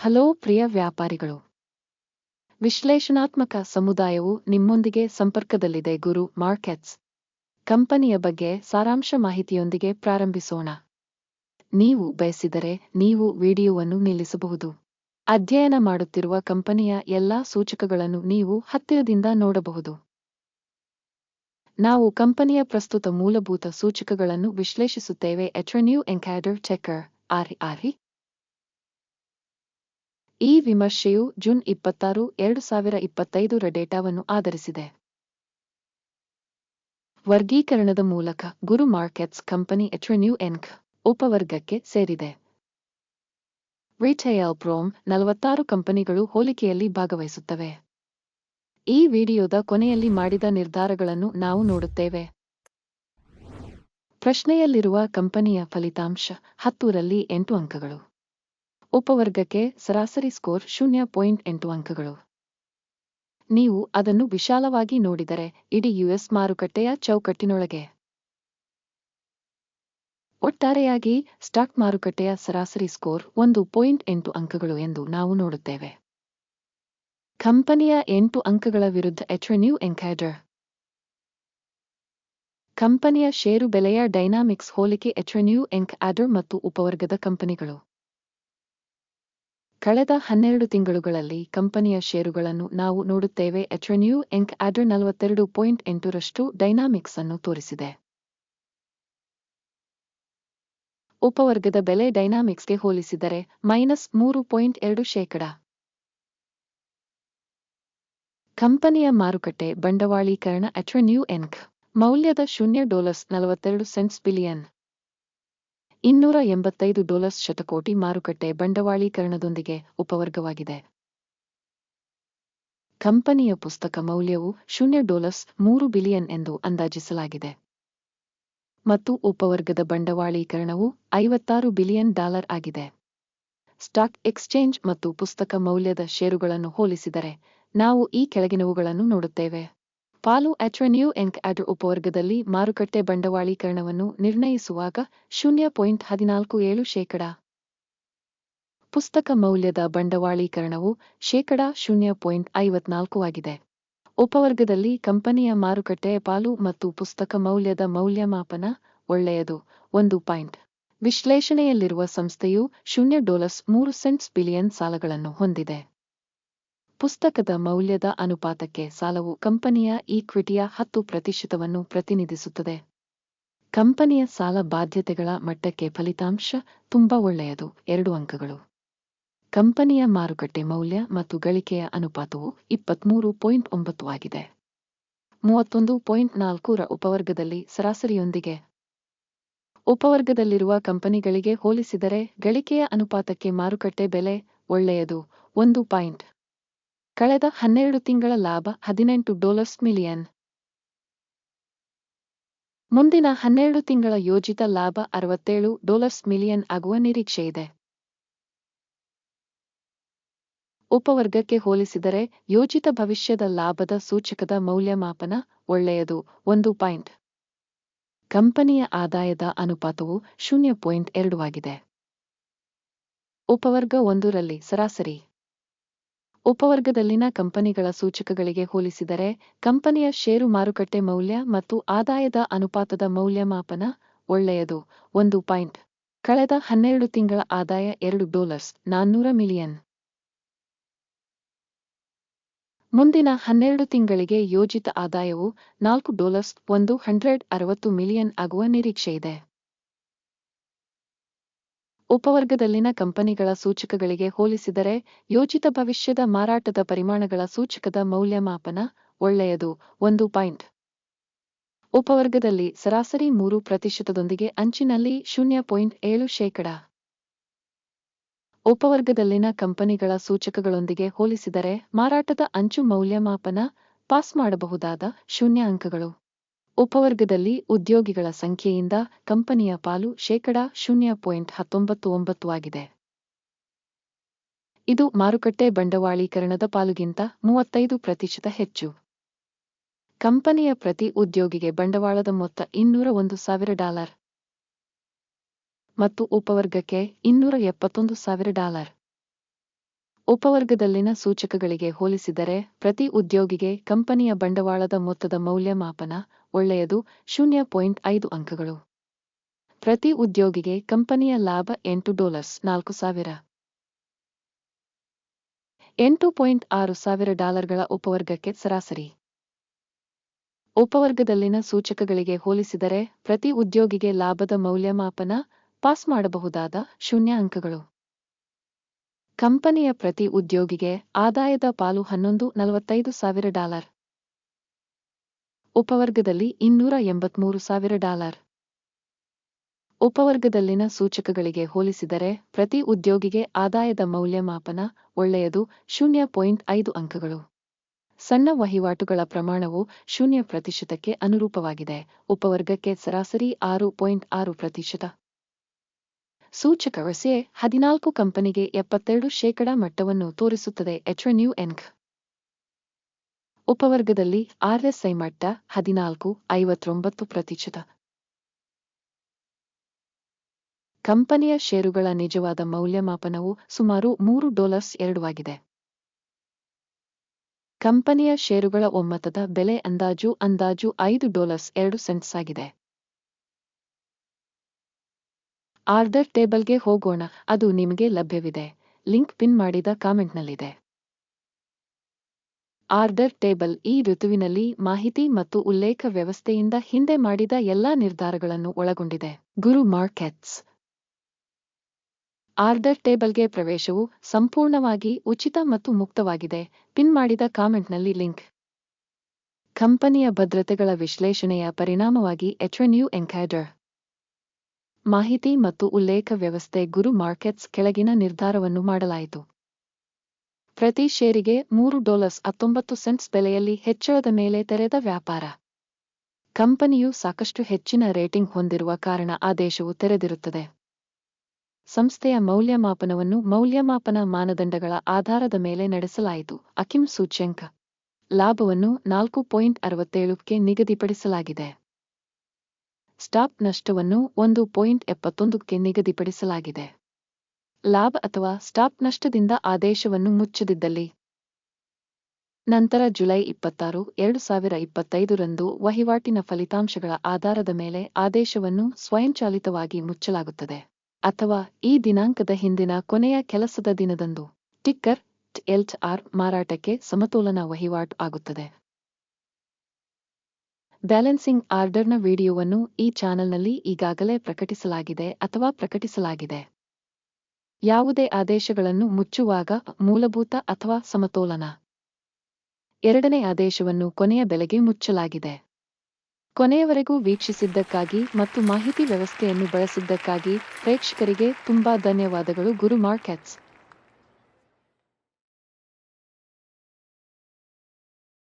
Hello ಪ್ರಿಯ ವ್ಯಾಪಾರಿಗಳು. ವಿಶ್ಲೇಷಣಾತ್ಮಕ ಸಮುದಾಯವು ನಿಮ್ಮೊಂದಿಗೆ ಸಂಪರ್ಕದಲ್ಲಿದೆ ಗುರು ಮಾರ್ಕೆಟ್ಸ್. ಕಂಪನಿಯ ಬಗ್ಗೆ ಸಾರಾಂಶ ಮಾಹಿತಿಯೊಂದಿಗೆ ಪ್ರಾರಂಭಿಸೋಣ. ನೀವು ಬಯಸಿದರೆ ನೀವು ವಿಡಿಯೋವನ್ನು ನಿಲ್ಲಿಸಬಹುದು. ಅಧ್ಯಯನ ಮಾಡುತ್ತಿರುವ ಕಂಪನಿಯ ಎಲ್ಲಾ ಸೂಚಕಗಳನ್ನು ನೀವು ಹತ್ತಿರದಿಂದ ನೋಡಬಹುದು. ನಾವು ಕಂಪನಿಯ ಪ್ರಸ್ತುತ ಮೂಲಭೂತ ಸೂಚಕಗಳನ್ನು ವಿಶ್ಲೇಷಿಸುತ್ತೇವೆ. ಎಚರ್ ನ್ಯೂ ಎಂಕ್ಯಾಡರ್ ಚೆಕರ್ ಆರ್ ಆರ್ಹಿ ಈ ವಿಮರ್ಶೆಯು ಜೂನ್ ಇಪ್ಪತ್ತಾರು, ಎರಡು ಸಾವಿರ ಇಪ್ಪತ್ತೈದರ ಡೇಟಾವನ್ನು ಆಧರಿಸಿದೆ. ವರ್ಗೀಕರಣದ ಮೂಲಕ ಗುರು ಮಾರ್ಕೆಟ್ಸ್ ಕಂಪನಿ ಎಟ್ರನ್ಯೂ ಎನ್ಕ್ ಉಪವರ್ಗಕ್ಕೆ ಸೇರಿದೆ. ರಿಟೇಲ್ ಪ್ರೋಮ್ ನಲವತ್ತಾರು ಕಂಪನಿಗಳು ಹೋಲಿಕೆಯಲ್ಲಿ ಭಾಗವಹಿಸುತ್ತವೆ. ಈ ವಿಡಿಯೋದ ಕೊನೆಯಲ್ಲಿ ಮಾಡಿದ ನಿರ್ಧಾರಗಳನ್ನು ನಾವು ನೋಡುತ್ತೇವೆ. ಪ್ರಶ್ನೆಯಲ್ಲಿರುವ ಕಂಪನಿಯ ಫಲಿತಾಂಶ ಹತ್ತೂರಲ್ಲಿ ಎಂಟು ಅಂಕಗಳು. ಉಪವರ್ಗಕ್ಕೆ ಸರಾಸರಿ ಸ್ಕೋರ್ ಶೂನ್ಯ ಪಾಯಿಂಟ್ ಎಂಟು ಅಂಕಗಳು. ನೀವು ಅದನ್ನು ವಿಶಾಲವಾಗಿ ನೋಡಿದರೆ ಇಡೀ ಯುಎಸ್ ಮಾರುಕಟ್ಟೆಯ ಚೌಕಟ್ಟಿನೊಳಗೆ. ಒಟ್ಟಾರೆಯಾಗಿ ಸ್ಟಾಕ್ ಮಾರುಕಟ್ಟೆಯ ಸರಾಸರಿ ಸ್ಕೋರ್ ಒಂದು ಪಾಯಿಂಟ್ ಎಂಟು ಅಂಕಗಳು ಎಂದು ನಾವು ನೋಡುತ್ತೇವೆ. ಕಂಪನಿಯ ಎಂಟು ಅಂಕಗಳ ವಿರುದ್ಧ ಎಟ್ರನ್ಯೂ ಎನ್ಕ್ಯಾಡರ್ ಕಂಪನಿಯ ಷೇರು ಬೆಲೆಯ ಡೈನಾಮಿಕ್ಸ್ ಹೋಲಿಕೆ ಎಚ್ರನ್ಯೂ ಎಂಕ್ ಆಡರ್ ಮತ್ತು ಉಪವರ್ಗದ ಕಂಪನಿಗಳು. ಕಳೆದ ಹನ್ನೆರಡು ತಿಂಗಳುಗಳಲ್ಲಿ ಕಂಪನಿಯ ಷೇರುಗಳನ್ನು ನಾವು ನೋಡುತ್ತೇವೆ. ಎಟ್ರನ್ಯೂ ಎಂಕ್ ಆಡರ್ ನಲವತ್ತೆರಡು ಪಾಯಿಂಟ್ ಎಂಟರಷ್ಟು ಡೈನಾಮಿಕ್ಸ್ ಅನ್ನು ತೋರಿಸಿದೆ. ಉಪವರ್ಗದ ಬೆಲೆ ಡೈನಾಮಿಕ್ಸ್ಗೆ ಹೋಲಿಸಿದರೆ ಮೈನಸ್ ಮೂರು ಪಾಯಿಂಟ್ ಎರಡು ಶೇಕಡ. ಕಂಪನಿಯ ಮಾರುಕಟ್ಟೆ ಬಂಡವಾಳೀಕರಣ ಅಟ್ರನ್ಯೂ ಎಂಕ್ ಮೌಲ್ಯದ ಶೂನ್ಯ ಡಾಲರ್ಸ್ ನಲವತ್ತೆರಡು ಸೆಂಟ್ಸ್ ಬಿಲಿಯನ್. ಇನ್ನೂರ ಎಂಬತ್ತೈದು ಡಾಲರ್ಸ್ ಶತಕೋಟಿ ಮಾರುಕಟ್ಟೆ ಬಂಡವಾಳೀಕರಣದೊಂದಿಗೆ ಉಪವರ್ಗವಾಗಿದೆ. ಕಂಪನಿಯ ಪುಸ್ತಕ ಮೌಲ್ಯವು ಶೂನ್ಯ ಡಾಲರ್ಸ್ ಮೂರು ಬಿಲಿಯನ್ ಎಂದು ಅಂದಾಜಿಸಲಾಗಿದೆ. ಮತ್ತು ಉಪವರ್ಗದ ಬಂಡವಾಳೀಕರಣವು ಐವತ್ತಾರು ಬಿಲಿಯನ್ ಡಾಲರ್ ಆಗಿದೆ. ಸ್ಟಾಕ್ ಎಕ್ಸ್ಚೇಂಜ್ ಮತ್ತು ಪುಸ್ತಕ ಮೌಲ್ಯದ ಷೇರುಗಳನ್ನು ಹೋಲಿಸಿದರೆ, ನಾವು ಈ ಕೆಳಗಿನವುಗಳನ್ನು ನೋಡುತ್ತೇವೆ. ಪಾಲು ಅಟ್ರನ್ಯೂ ಎಂಕ್ ಅದರ ಉಪವರ್ಗದಲ್ಲಿ ಮಾರುಕಟ್ಟೆ ಬಂಡವಾಳೀಕರಣವನ್ನು ನಿರ್ಣಯಿಸುವಾಗ ಶೂನ್ಯ ಪಾಯಿಂಟ್ ಹದಿನಾಲ್ಕು ಏಳು ಶೇಕಡ. ಪುಸ್ತಕ ಮೌಲ್ಯದ ಬಂಡವಾಳೀಕರಣವು ಶೇಕಡ ಶೂನ್ಯ ಪಾಯಿಂಟ್ ಐವತ್ನಾಲ್ಕು ಆಗಿದೆ. ಉಪವರ್ಗದಲ್ಲಿ ಕಂಪನಿಯ ಮಾರುಕಟ್ಟೆ ಪಾಲು ಮತ್ತು ಪುಸ್ತಕ ಮೌಲ್ಯದ ಮೌಲ್ಯಮಾಪನ ಒಳ್ಳೆಯದು. ಒಂದು ಪಾಯಿಂಟ್. ವಿಶ್ಲೇಷಣೆಯಲ್ಲಿರುವ ಸಂಸ್ಥೆಯು ಶೂನ್ಯ ಡಾಲರ್ಸ್ ಮೂರು ಸೆಂಟ್ಸ್ ಬಿಲಿಯನ್ ಸಾಲಗಳನ್ನು ಹೊಂದಿದೆ. ಪುಸ್ತಕದ ಮೌಲ್ಯದ ಅನುಪಾತಕ್ಕೆ ಸಾಲವು ಕಂಪನಿಯ ಈಕ್ವಿಟಿಯ ಹತ್ತು ಪ್ರತಿಶತವನ್ನು ಪ್ರತಿನಿಧಿಸುತ್ತದೆ. ಕಂಪನಿಯ ಸಾಲ ಬಾಧ್ಯತೆಗಳ ಮಟ್ಟಕ್ಕೆ ಫಲಿತಾಂಶ ತುಂಬಾ ಒಳ್ಳೆಯದು. ಎರಡು ಅಂಕಗಳು. ಕಂಪನಿಯ ಮಾರುಕಟ್ಟೆ ಮೌಲ್ಯ ಮತ್ತು ಗಳಿಕೆಯ ಅನುಪಾತವು ಇಪ್ಪತ್ಮೂರು ಪಾಯಿಂಟ್ ಒಂಬತ್ತು ಆಗಿದೆ. ಮೂವತ್ತೊಂದು ಪಾಯಿಂಟ್ ನಾಲ್ಕೂರ ಉಪವರ್ಗದಲ್ಲಿ ಸರಾಸರಿಯೊಂದಿಗೆ. ಉಪವರ್ಗದಲ್ಲಿರುವ ಕಂಪನಿಗಳಿಗೆ ಹೋಲಿಸಿದರೆ ಗಳಿಕೆಯ ಅನುಪಾತಕ್ಕೆ ಮಾರುಕಟ್ಟೆ ಬೆಲೆ ಒಳ್ಳೆಯದು. ಒಂದು ಪಾಯಿಂಟ್. ಕಳೆದ ಹನ್ನೆರಡು ತಿಂಗಳ ಲಾಭ ಹದಿನೆಂಟು ಡಾಲರ್ಸ್ ಮಿಲಿಯನ್. ಮುಂದಿನ ಹನ್ನೆರಡು ತಿಂಗಳ ಯೋಜಿತ ಲಾಭ ಅರವತ್ತೇಳು ಡಾಲರ್ಸ್ ಮಿಲಿಯನ್ ಆಗುವ ನಿರೀಕ್ಷೆಯಿದೆ ಉಪವರ್ಗಕ್ಕೆ ಹೋಲಿಸಿದರೆ ಯೋಜಿತ ಭವಿಷ್ಯದ ಲಾಭದ ಸೂಚಕದ ಮೌಲ್ಯಮಾಪನ ಒಳ್ಳೆಯದು. ಒಂದು ಪಾಯಿಂಟ್. ಕಂಪನಿಯ ಆದಾಯದ ಅನುಪಾತವು ಶೂನ್ಯ ಪಾಯಿಂಟ್ ಎರಡು ಆಗಿದೆ. ಉಪವರ್ಗ ಒಂದರಲ್ಲಿ ಸರಾಸರಿ. ಉಪವರ್ಗದಲ್ಲಿನ ಕಂಪನಿಗಳ ಸೂಚಕಗಳಿಗೆ ಹೋಲಿಸಿದರೆ, ಕಂಪನಿಯ ಷೇರು ಮಾರುಕಟ್ಟೆ ಮೌಲ್ಯ ಮತ್ತು ಆದಾಯದ ಅನುಪಾತದ ಮೌಲ್ಯಮಾಪನ ಒಳ್ಳೆಯದು. ಒಂದು ಪಾಯಿಂಟ್. ಕಳೆದ ಹನ್ನೆರಡು ತಿಂಗಳ ಆದಾಯ ಎರಡು ಡಾಲರ್ಸ್ ನಾನ್ನೂರ ಮಿಲಿಯನ್. ಮುಂದಿನ ಹನ್ನೆರಡು ತಿಂಗಳಿಗೆ ಯೋಜಿತ ಆದಾಯವು ನಾಲ್ಕು ಡಾಲರ್ಸ್ ಒಂದು ಹಂಡ್ರೆಡ್ ಅರವತ್ತು ಮಿಲಿಯನ್ ಆಗುವ ನಿರೀಕ್ಷೆಯಿದೆ. ಉಪವರ್ಗದಲ್ಲಿನ ಕಂಪನಿಗಳ ಸೂಚಕಗಳಿಗೆ ಹೋಲಿಸಿದರೆ, ಯೋಜಿತ ಭವಿಷ್ಯದ ಮಾರಾಟದ ಪರಿಮಾಣಗಳ ಸೂಚಕದ ಮೌಲ್ಯಮಾಪನ ಒಳ್ಳೆಯದು, ಒಂದು ಪಾಯಿಂಟ್. ಉಪವರ್ಗದಲ್ಲಿ ಸರಾಸರಿ ಮೂರು ಪ್ರತಿಶತದೊಂದಿಗೆ ಅಂಚಿನಲ್ಲಿ ಶೂನ್ಯ ಪಾಯಿಂಟ್ ಏಳು ಶೇಕಡ. ಉಪವರ್ಗದಲ್ಲಿನ ಕಂಪನಿಗಳ ಸೂಚಕಗಳೊಂದಿಗೆ ಹೋಲಿಸಿದರೆ, ಮಾರಾಟದ ಅಂಚು ಮೌಲ್ಯಮಾಪನ ಪಾಸ್ ಮಾಡಬಹುದಾದ ಶೂನ್ಯ ಅಂಕಗಳು. ಉಪವರ್ಗದಲ್ಲಿ ಉದ್ಯೋಗಿಗಳ ಸಂಖ್ಯೆಯಿಂದ ಕಂಪನಿಯ ಪಾಲು ಶೇಕಡ ಶೂನ್ಯ ಪಾಯಿಂಟ್ ಹತ್ತೊಂಬತ್ತು ಒಂಬತ್ತು ಆಗಿದೆ. ಇದು ಮಾರುಕಟ್ಟೆ ಬಂಡವಾಳೀಕರಣದ ಪಾಲುಗಿಂತ ಮೂವತ್ತೈದು ಪ್ರತಿಶತ ಹೆಚ್ಚು. ಕಂಪನಿಯ ಪ್ರತಿ ಉದ್ಯೋಗಿಗೆ ಬಂಡವಾಳದ ಮೊತ್ತ ಇನ್ನೂರ ಒಂದು ಸಾವಿರ ಡಾಲರ್. ಮತ್ತು ಉಪವರ್ಗಕ್ಕೆ ಇನ್ನೂರ ಎಪ್ಪತ್ತೊಂದು ಸಾವಿರ ಡಾಲರ್. ಉಪವರ್ಗದಲ್ಲಿನ ಸೂಚಕಗಳಿಗೆ ಹೋಲಿಸಿದರೆ ಪ್ರತಿ ಉದ್ಯೋಗಿಗೆ ಕಂಪನಿಯ ಬಂಡವಾಳದ ಮೊತ್ತದ ಮೌಲ್ಯಮಾಪನ ಒಳ್ಳೆಯದು. ಶೂನ್ಯ ಪಾಯಿಂಟ್ ಐದು ಅಂಕಗಳು. ಪ್ರತಿ ಉದ್ಯೋಗಿಗೆ ಕಂಪನಿಯ ಲಾಭ ಎಂಟು ಡಾಲರ್ಸ್, ನಾಲ್ಕು ಸಾವಿರ. ಎಂಟು ಪಾಯಿಂಟ್ ಆರು ಸಾವಿರ ಡಾಲರ್ಗಳ ಉಪವರ್ಗಕ್ಕೆ ಸರಾಸರಿ. ಉಪವರ್ಗದಲ್ಲಿನ ಸೂಚಕಗಳಿಗೆ ಹೋಲಿಸಿದರೆ ಪ್ರತಿ ಉದ್ಯೋಗಿಗೆ ಲಾಭದ ಮೌಲ್ಯಮಾಪನ ಪಾಸ್ ಮಾಡಬಹುದಾದ ಶೂನ್ಯ ಅಂಕಗಳು. ಕಂಪನಿಯ ಪ್ರತಿ ಉದ್ಯೋಗಿಗೆ ಆದಾಯದ ಪಾಲು ಹನ್ನೊಂದು ನಲವತ್ತೈದು ಸಾವಿರ ಡಾಲರ್. ಉಪವರ್ಗದಲ್ಲಿ ಇನ್ನೂರ ಎಂಬತ್ಮೂರು ಸಾವಿರ ಡಾಲರ್. ಉಪವರ್ಗದಲ್ಲಿನ ಸೂಚಕಗಳಿಗೆ ಹೋಲಿಸಿದರೆ ಪ್ರತಿ ಉದ್ಯೋಗಿಗೆ ಆದಾಯದ ಮೌಲ್ಯಮಾಪನ ಒಳ್ಳೆಯದು ಶೂನ್ಯ ಪಾಯಿಂಟ್ ಐದು ಅಂಕಗಳು. ಸಣ್ಣ ವಹಿವಾಟುಗಳ ಪ್ರಮಾಣವು ಶೂನ್ಯ ಪ್ರತಿಶತಕ್ಕೆ ಅನುರೂಪವಾಗಿದೆ. ಉಪವರ್ಗಕ್ಕೆ ಸರಾಸರಿ ಆರು ಪಾಯಿಂಟ್ ಆರು ಪ್ರತಿಶತ. ಸೂಚಕ ವಸೆ ಹದಿನಾಲ್ಕು ಕಂಪನಿಗೆ ಎಪ್ಪತ್ತೆರಡು ಶೇಕಡಾ ಮಟ್ಟವನ್ನು ತೋರಿಸುತ್ತದೆ. ಎಚ್ರೆನ್ಯೂ ಎನ್ಕ್ ಉಪವರ್ಗದಲ್ಲಿ ಆರ್ಎಸ್ಐ ಮಟ್ಟ ಹದಿನಾಲ್ಕು, ಐವತ್ತೊಂಬತ್ತು ಪ್ರತಿಶತ. ಕಂಪನಿಯ ಷೇರುಗಳ ನಿಜವಾದ ಮೌಲ್ಯಮಾಪನವು ಸುಮಾರು ಮೂರು ಡಾಲರ್ಸ್ ಎರಡು ಆಗಿದೆ ಕಂಪನಿಯ ಷೇರುಗಳ ಒಮ್ಮತದ ಬೆಲೆ ಅಂದಾಜು ಅಂದಾಜು ಐದು ಡಾಲರ್ಸ್ ಎರಡು ಸೆಂಟ್ಸ್ ಆಗಿದೆ. ಆರ್ಡರ್ ಟೇಬಲ್ಗೆ ಹೋಗೋಣ, ಅದು ನಿಮಗೆ ಲಭ್ಯವಿದೆ. ಲಿಂಕ್ ಪಿನ್ ಮಾಡಿದ ಕಾಮೆಂಟ್ನಲ್ಲಿದೆ. ಆರ್ಡರ್ ಟೇಬಲ್ ಈ ಋತುವಿನಲ್ಲಿ ಮಾಹಿತಿ ಮತ್ತು ಉಲ್ಲೇಖ ವ್ಯವಸ್ಥೆಯಿಂದ ಹಿಂದೆ ಮಾಡಿದ ಎಲ್ಲಾ ನಿರ್ಧಾರಗಳನ್ನು ಒಳಗೊಂಡಿದೆ. ಗುರು ಮಾರ್ಕೆಟ್ಸ್. ಆರ್ಡರ್ ಟೇಬಲ್ಗೆ ಪ್ರವೇಶವು ಸಂಪೂರ್ಣವಾಗಿ ಉಚಿತ ಮತ್ತು ಮುಕ್ತವಾಗಿದೆ. ಪಿನ್ ಮಾಡಿದ ಕಾಮೆಂಟ್ನಲ್ಲಿ ಲಿಂಕ್. ಕಂಪನಿಯ ಭದ್ರತೆಗಳ ವಿಶ್ಲೇಷಣೆಯ ಪರಿಣಾಮವಾಗಿ ಎಚ್ಎನ್ಯು ಎಂಕ್ಯಾಡರ್ ಮಾಹಿತಿ ಮತ್ತು ಉಲ್ಲೇಖ ವ್ಯವಸ್ಥೆ ಗುರು ಮಾರ್ಕೆಟ್ಸ್ ಕೆಳಗಿನ ನಿರ್ಧಾರವನ್ನು ಮಾಡಲಾಯಿತು. ಪ್ರತಿ ಷೇರಿಗೆ ಮೂರು ಡಾಲರ್ಸ್ ಹತ್ತೊಂಬತ್ತು ಸೆಂಟ್ಸ್ ಬೆಲೆಯಲ್ಲಿ ಹೆಚ್ಚಳದ ಮೇಲೆ ತೆರೆದ ವ್ಯಾಪಾರ. ಕಂಪನಿಯು ಸಾಕಷ್ಟು ಹೆಚ್ಚಿನ ರೇಟಿಂಗ್ ಹೊಂದಿರುವ ಕಾರಣ ಆದೇಶವು ತೆರೆದಿರುತ್ತದೆ. ಸಂಸ್ಥೆಯ ಮೌಲ್ಯಮಾಪನವನ್ನು ಮೌಲ್ಯಮಾಪನ ಮಾನದಂಡಗಳ ಆಧಾರದ ಮೇಲೆ ನಡೆಸಲಾಯಿತು ಅಕಿಂ ಸೂಚ್ಯಂಕ. ಲಾಭವನ್ನು ನಾಲ್ಕು ಪಾಯಿಂಟ್ ಅರವತ್ತೇಳಕ್ಕೆ ನಿಗದಿಪಡಿಸಲಾಗಿದೆ. ಸ್ಟಾಪ್ ನಷ್ಟವನ್ನು ಒಂದು ಪಾಯಿಂಟ್ ಎಪ್ಪತ್ತೊಂದಕ್ಕೆ ನಿಗದಿಪಡಿಸಲಾಗಿದೆ. ಲಾಭ ಅಥವಾ ಸ್ಟಾಪ್ ನಷ್ಟದಿಂದ ಆದೇಶವನ್ನು ಮುಚ್ಚದಿದ್ದಲ್ಲಿ. ನಂತರ ಜುಲೈ ಇಪ್ಪತ್ತಾರು, ಎರಡು ಸಾವಿರ ಇಪ್ಪತ್ತೈದರಂದು ವಹಿವಾಟಿನ ಫಲಿತಾಂಶಗಳ ಆಧಾರದ ಮೇಲೆ ಆದೇಶವನ್ನು ಸ್ವಯಂಚಾಲಿತವಾಗಿ ಮುಚ್ಚಲಾಗುತ್ತದೆ. ಅಥವಾ ಈ ದಿನಾಂಕದ ಹಿಂದಿನ ಕೊನೆಯ ಕೆಲಸದ ದಿನದಂದು ಟಿಕ್ಕರ್, ಎಲ್ಟ್ ಆರ್ ಮಾರಾಟಕ್ಕೆ ಸಮತೋಲನ ವಹಿವಾಟು ಆಗುತ್ತದೆ. ಬ್ಯಾಲೆನ್ಸಿಂಗ್ ಆರ್ಡರ್ನ ವಿಡಿಯೋವನ್ನು ಈ ಚಾನೆಲ್ನಲ್ಲಿ ಈಗಾಗಲೇ ಪ್ರಕಟಿಸಲಾಗಿದೆ ಅಥವಾ ಪ್ರಕಟಿಸಲಾಗಿದೆ. ಯಾವುದೇ ಆದೇಶಗಳನ್ನು ಮುಚ್ಚುವಾಗ ಮೂಲಭೂತ ಅಥವಾ ಸಮತೋಲನ. ಎರಡನೇ ಆದೇಶವನ್ನು ಕೊನೆಯ ಬೆಲೆಗೆ ಮುಚ್ಚಲಾಗಿದೆ. ಕೊನೆಯವರೆಗೂ ವೀಕ್ಷಿಸಿದ್ದಕ್ಕಾಗಿ ಮತ್ತು ಮಾಹಿತಿ ವ್ಯವಸ್ಥೆಯನ್ನು ಬಳಸಿದ್ದಕ್ಕಾಗಿ ಪ್ರೇಕ್ಷಕರಿಗೆ ತುಂಬಾ ಧನ್ಯವಾದಗಳು ಗುರು ಮಾರ್ಕೆಟ್ಸ್.